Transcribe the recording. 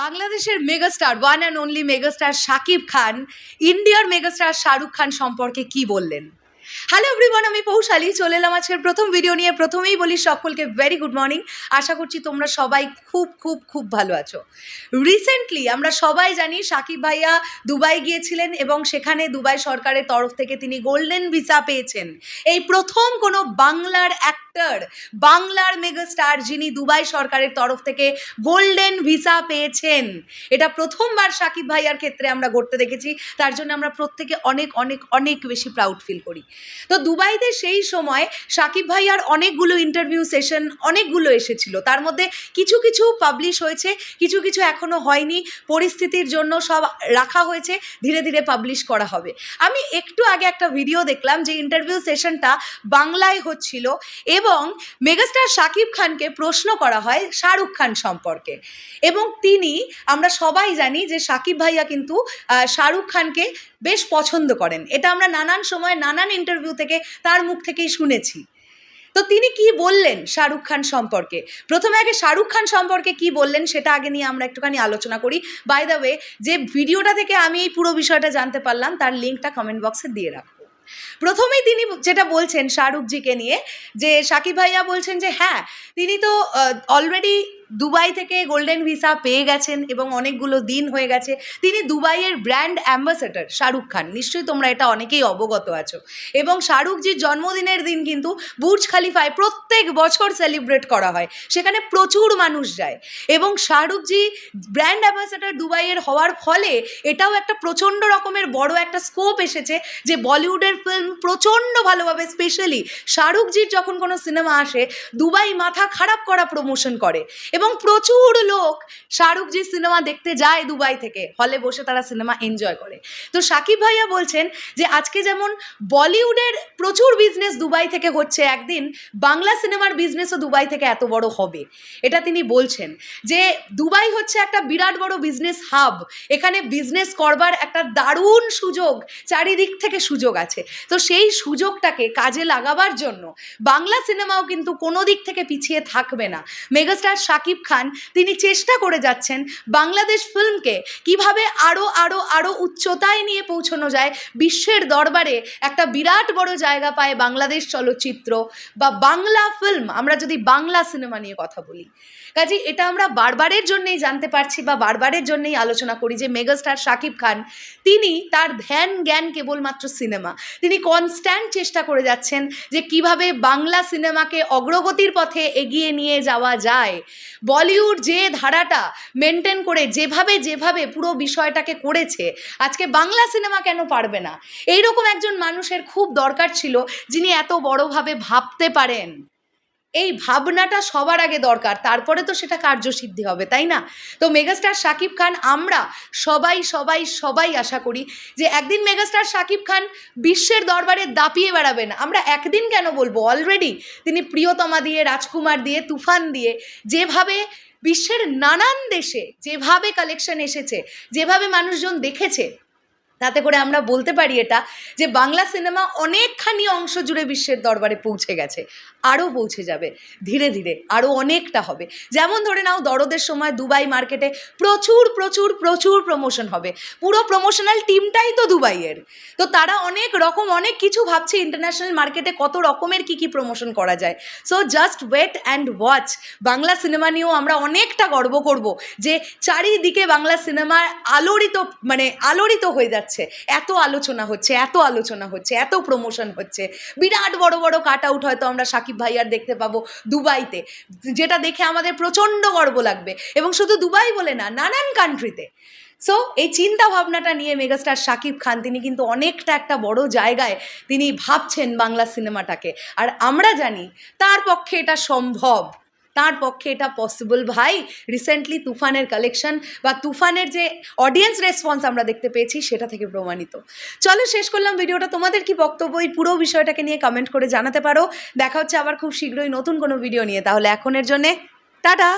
বাংলাদেশের megastar one and only megastar Shakib Khan ইন্ডিয়ার megastar Shahrukh Khan সম্পর্কে কি বললেন? হ্যালো এভরিওয়ান আমি পৌশালী, চলে এলাম আজকের প্রথম ভিডিও নিয়ে। প্রথমেই বলি সকলকে ভেরি গুড মর্নিং আশা করছি তোমরা সবাই খুব খুব খুব ভালো আছো। রিসেন্টলি আমরা সবাই জানি সাকিব ভাইয়া দুবাই গিয়েছিলেন এবং সেখানে দুবাই সরকারের তরফ থেকে তিনি গোল্ডেন ভিসা পেয়েছেন। এই প্রথম কোনো বাংলার অ্যাক্টর বাংলার মেগাস্টার যিনি দুবাই সরকারের তরফ থেকে গোল্ডেন ভিসা পেয়েছেন। এটা প্রথমবার সাকিব ভাইয়ার ক্ষেত্রে আমরা ঘটতে দেখেছি। তার জন্য আমরা প্রত্যেকে অনেক অনেক অনেক বেশি প্রাউড ফিল করি। তো দুবাইতে সেই সময় সাকিব ভাইয়ার অনেকগুলো ইন্টারভিউ সেশন অনেকগুলো এসেছিল। তার মধ্যে কিছু কিছু পাবলিশ হয়েছে, কিছু কিছু এখনও হয়নি। পরিস্থিতির জন্য সব রাখা হয়েছে, ধীরে ধীরে পাবলিশ করা হবে। আমি একটু আগে একটা ভিডিও দেখলাম যে ইন্টারভিউ সেশনটা বাংলায় হচ্ছিল এবং মেগাস্টার শাকিব খানকে প্রশ্ন করা হয় শাহরুখ খান সম্পর্কে। এবং তিনি, আমরা সবাই জানি যে শাকিব ভাইয়া কিন্তু শাহরুখ খানকে বেশ পছন্দ করেন। এটা আমরা নানান সময়, নানান ইন্টারভিউ থেকে তার মুখ থেকেই শুনেছি। তো তিনি কি বললেন শাহরুখ খান সম্পর্কে? প্রথমে আগে শাহরুখ খান সম্পর্কে কি বললেন সেটা আগে নিয়ে আমরা একটুখানি আলোচনা করি। বাই দ্য ওয়ে যে ভিডিওটা থেকে আমি এই পুরো বিষয়টা জানতে পারলাম, তার লিঙ্কটা কমেন্ট বক্সে দিয়ে রাখব প্রথমেই তিনি যেটা বলছেন শাহরুখজিকে নিয়ে, যে সাকিব ভাইয়া বলছেন যে হ্যাঁ তিনি তো অলরেডি দুবাই থেকে গোল্ডেন ভিসা পেয়ে গেছেন এবং অনেকগুলো দিন হয়ে গেছে। তিনি দুবাইয়ের ব্র্যান্ড অ্যাম্বাসেডর শাহরুখ খান। নিশ্চয়ই তোমরা এটা অনেকেই অবগত আছো। এবং শাহরুখজির জন্মদিনের দিন কিন্তু বুর্জ খালিফায় প্রত্যেক বছর সেলিব্রেট করা হয়। সেখানে প্রচুর মানুষ যায়। এবং শাহরুখজি ব্র্যান্ড অ্যাম্বাসেডর দুবাইয়ের হওয়ার ফলে এটাও একটা প্রচণ্ড রকমের বড় একটা স্কোপ এসেছে যে বলিউডের ফিল্ম প্রচণ্ড ভালোভাবে স্পেশালি শাহরুখজির যখন কোনো সিনেমা আসে, দুবাই মাথা খারাপ করা প্রমোশন করে। এবং প্রচুর লোক শাহরুখজির সিনেমা দেখতে যায় দুবাই থেকে, হলে বসে তারা সিনেমা এনজয় করে। তো সাকিব ভাইয়া বলছেন যে, আজকে যেমন বলিউডের প্রচুর বিজনেস দুবাই থেকে হচ্ছে, একদিন বাংলা সিনেমার বিজনেসও দুবাই থেকে এত বড় হবে। এটা তিনি বলছেন যে, দুবাই হচ্ছে একটা বিরাট বড় বিজনেস হাব এখানে বিজনেস করবার একটা দারুণ সুযোগ, চারিদিক থেকে সুযোগ আছে। তো সেই সুযোগটাকে কাজে লাগাবার জন্য বাংলা সিনেমাও কিন্তু কোনো দিক থেকে পিছিয়ে থাকবে না। মেগাস্টার শাকিব খান, তিনি চেষ্টা করে যাচ্ছেন বাংলাদেশ ফিল্মকে কীভাবে আরও আরও আরও উচ্চতায় নিয়ে পৌঁছানো যায়, বিশ্বের দরবারে একটা বিরাট বড় জায়গা পায় বাংলাদেশ চলচ্চিত্র বা বাংলা ফিল্ম, আমরা যদি বাংলা সিনেমা নিয়ে কথা বলি। কাজে এটা আমরা বারবারের জন্যেই জানতে পারছি বা বারবারের জন্যেই আলোচনা করি যে মেগাস্টার শাকিব খান, তিনি তার ধ্যান জ্ঞান কেবলমাত্র সিনেমা। তিনি কনস্ট্যান্ট চেষ্টা করে যাচ্ছেন যে কীভাবে বাংলা সিনেমাকে অগ্রগতির পথে এগিয়ে নিয়ে যাওয়া যায়। বলিউড যে ধারাটা মেনটেন করে যেভাবে যেভাবে পুরো বিষয়টাকে করেছে, আজকে বাংলা সিনেমা কেন পারবে না? এইরকম একজন মানুষের খুব দরকার ছিল যিনি এত বড়ভাবে ভাবতে পারেন। এই ভাবনাটা সবার আগে দরকার। তারপরে তো সেটা কার্যসিদ্ধি হবে, তাই না? তো মেগাস্টার শাকিব খান, আমরা সবাই সবাই সবাই আশা করি যে একদিন মেগাস্টার শাকিব খান বিশ্বের দরবারে দাপিয়ে বেড়াবেন। আমরা একদিন কেন বলব? অলরেডি তিনি প্রিয়তমা দিয়ে, রাজকুমার দিয়ে, তুফান দিয়ে, যেভাবে বিশ্বের নানান দেশে, যেভাবে কালেকশন এসেছে, যেভাবে মানুষজন দেখেছে তাতে করে আমরা বলতে পারি এটা যে বাংলা সিনেমা অনেকখানি অংশ জুড়ে বিশ্বের দরবারে পৌঁছে গেছে, আরও পৌঁছে যাবে, ধীরে ধীরে আরও অনেকটা হবে। যেমন ধরে নাও দরদের সময় দুবাই মার্কেটে প্রচুর প্রচুর প্রচুর প্রমোশন হবে। পুরো প্রমোশনাল টিমটাই তো দুবাইয়ের। তো তারা অনেক রকম, অনেক কিছু ভাবছে ইন্টারন্যাশনাল মার্কেটে কত রকমের কি কি প্রমোশন করা যায়। So just wait and watch Bangla cinema নিয়েও আমরা অনেকটা গর্ব করব যে চারিদিকে বাংলা সিনেমার আলোড়িত মানে আলোড়িত হয়ে যাচ্ছে, এত আলোচনা হচ্ছে, এত আলোচনা হচ্ছে, এত প্রমোশন হচ্ছে। বিরাট বড় বড় কাট আউট হয়তো আমরা সাকিব ভাইয়ার দেখতে পাবো দুবাইতে, যেটা দেখে আমাদের প্রচণ্ড গর্ব লাগবে। এবং শুধু দুবাই বলে না, নানান কান্ট্রিতে সো এই চিন্তা ভাবনাটা নিয়ে মেগাস্টার শাকিব খান, তিনি কিন্তু অনেকটা একটা বড় জায়গায় তিনি ভাবছেন বাংলা সিনেমাটাকে আর আমরা জানি, তার পক্ষে এটা সম্ভব। তার পক্ষে এটা পসিবল ভাই। রিসেন্টলি তুফানের কালেকশন বা তুফানের যে অডিয়েন্স রেসপন্স আমরা দেখতে পেয়েছি, সেটা থেকে প্রমাণিত। চলো শেষ করলাম ভিডিওটা। তোমাদের কি বক্তব্য? এই পুরো বিষয়টাকে নিয়ে কমেন্ট করে জানাতে পারো। দেখা হচ্ছে আবার খুব শীঘ্রই নতুন কোনো ভিডিও নিয়ে। তাহলে এখনের জন্যে টাটা!